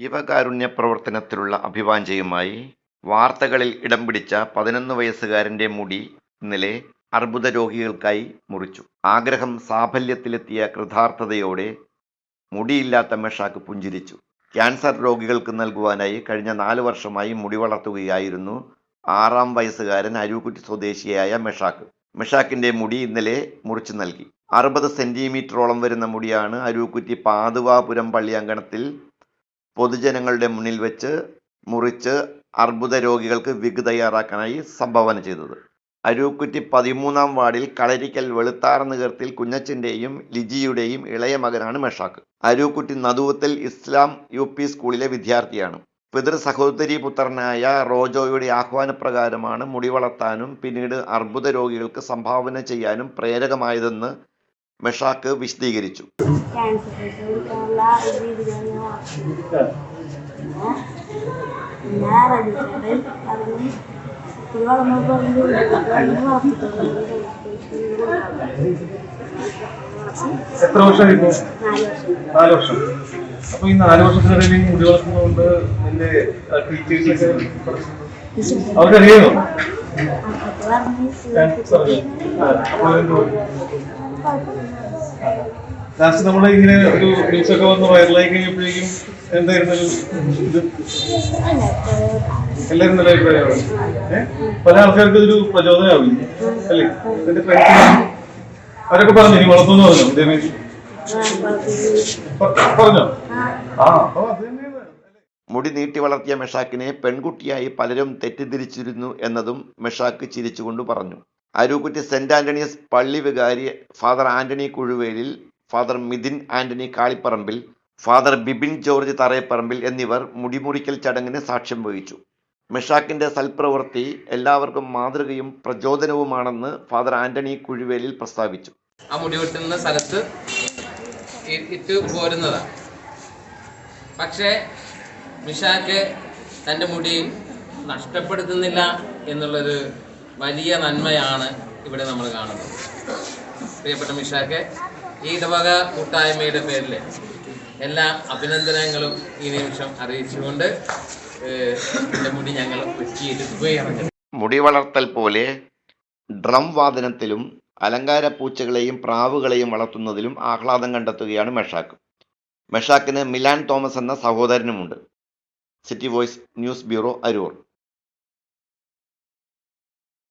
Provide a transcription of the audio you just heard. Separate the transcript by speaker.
Speaker 1: ജീവകാരുണ്യ പ്രവർത്തനത്തിലുള്ള അഭിവാഞ്ചയുമായി വാർത്തകളിൽ ഇടം പിടിച്ച പതിനൊന്ന് വയസ്സുകാരന്റെ മുടി ഇന്നലെ അർബുദ രോഗികൾക്കായി മുറിച്ചു. ആഗ്രഹം സാഫല്യത്തിലെത്തിയ കൃതാർത്ഥതയോടെ മുടിയില്ലാത്ത മെഷാക്ക് പുഞ്ചിരിച്ചു. ക്യാൻസർ രോഗികൾക്ക് നൽകുവാനായി കഴിഞ്ഞ നാല് വർഷമായി മുടി വളർത്തുകയായിരുന്നു ആറാം വയസ്സുകാരൻ അരൂക്കുറ്റി സ്വദേശിയായ മെഷാക്ക്. മെഷാക്കിന്റെ മുടി ഇന്നലെ മുറിച്ചു നൽകി. അറുപത് സെന്റിമീറ്ററോളം വരുന്ന മുടിയാണ് അരൂക്കുറ്റി പാതുവാപുരം പള്ളിയങ്കണത്തിൽ പൊതുജനങ്ങളുടെ മുന്നിൽ വെച്ച് മുറിച്ച് അർബുദ രോഗികൾക്ക് വിഗ് തയ്യാറാക്കാനായി സംഭാവന ചെയ്തത്. അരൂക്കുറ്റി പതിമൂന്നാം വാർഡിൽ കളരിക്കൽ വെളുത്താറ നഗരത്തിൽ കുഞ്ഞച്ചന്റെയും ലിജിയുടെയും ഇളയ മകനാണ് മെഷാക്ക്. അരൂക്കുറ്റി നദുവത്തിൽ ഇസ്ലാം യു സ്കൂളിലെ വിദ്യാർത്ഥിയാണ്. പിതൃ സഹോദരി പുത്രനായ റോജോയുടെ ആഹ്വാനപ്രകാരമാണ് മുടി വളർത്താനും പിന്നീട് അർബുദ രോഗികൾക്ക് സംഭാവന ചെയ്യാനും പ്രേരകമായതെന്ന് മെഷാക്ക് വിശദീകരിച്ചു.
Speaker 2: എത്ര വർഷമായി ഇപ്പോ?
Speaker 3: നാല് വർഷം.
Speaker 2: അപ്പൊ ഈ നാല് വർഷത്തിനിടയിൽ മുടി വളർത്തുന്നതുകൊണ്ട് എന്റെ അവർക്കറിയാമോ
Speaker 3: അപ്പത്തെ പറഞ്ഞ്
Speaker 2: ലാസ്റ്റ് നമ്മൾ ഇങ്ങനെ ഒരു ന്യൂസ് ഒക്കെ വന്ന് വൈറലായി കഴിഞ്ഞപ്പോഴേക്കും എന്തായിരുന്നു ഇത്? എല്ലാവരും നല്ല അഭിപ്രായമാണ്. പല ആൾക്കാർക്ക് ഇതൊരു പ്രചോദനമാവില്ല അല്ലേ? എന്റെ ഫ്രണ്ട്സ് അവരൊക്കെ പറഞ്ഞു ഇനി വളർത്തുന്നു പറഞ്ഞു? ഡാമേജ് പറഞ്ഞോ? ആ അപ്പൊ
Speaker 1: മുടി നീട്ടി വളർത്തിയ മെഷാക്കിനെ പെൺകുട്ടിയായി പലരും തെറ്റിദ്ധരിച്ചിരുന്നു എന്നതും മെഷാക്ക് ചിരിച്ചുകൊണ്ട് പറഞ്ഞു. അരൂക്കുറ്റി സെന്റ് ആന്റണീസ് പള്ളി വികാരി father Antony Kuzhuvelil father Mithin Antony Kalipparambil father Bibin George Tharayapparambil എന്നിവർ മുടിമുറിക്കൽ ചടങ്ങിന് സാക്ഷ്യം വഹിച്ചു. മെഷാക്കിന്റെ സൽപ്രവൃത്തി എല്ലാവർക്കും മാതൃകയും പ്രചോദനവുമാണെന്ന് ഫാദർ ആന്റണി കുഴുവേലിൽ പ്രസ്താവിച്ചു.
Speaker 4: ആ മുടി വെട്ടുന്ന സ്ഥലത്ത് ഇട്ട് പോരുന്നതാണ് പക്ഷേ മിഷാക്ക് തന്റെ മുടി നഷ്ടപ്പെടുത്തുന്നില്ല എന്നുള്ളൊരു വലിയ നന്മയാണ് ഇവിടെ നമ്മൾ കാണുന്നത്. പ്രിയപ്പെട്ട മിഷാക്ക് ഈ ഇടവക കൂട്ടായ്മയുടെ പേരിൽ എല്ലാ അഭിനന്ദനങ്ങളും ഈ നിമിഷം അറിയിച്ചുകൊണ്ട് മുടി ഞങ്ങൾ
Speaker 1: മുടി വളർത്തൽ പോലെ ഡ്രം വാദനത്തിലും അലങ്കാര പൂച്ചകളെയും പ്രാവുകളെയും വളർത്തുന്നതിലും ആഹ്ലാദം കണ്ടെത്തുകയാണ് മെഷാക്ക്. മെഷാക്കിന് മിലാൻ തോമസ് എന്ന സഹോദരനുമുണ്ട്. City voice news bureau Aroor.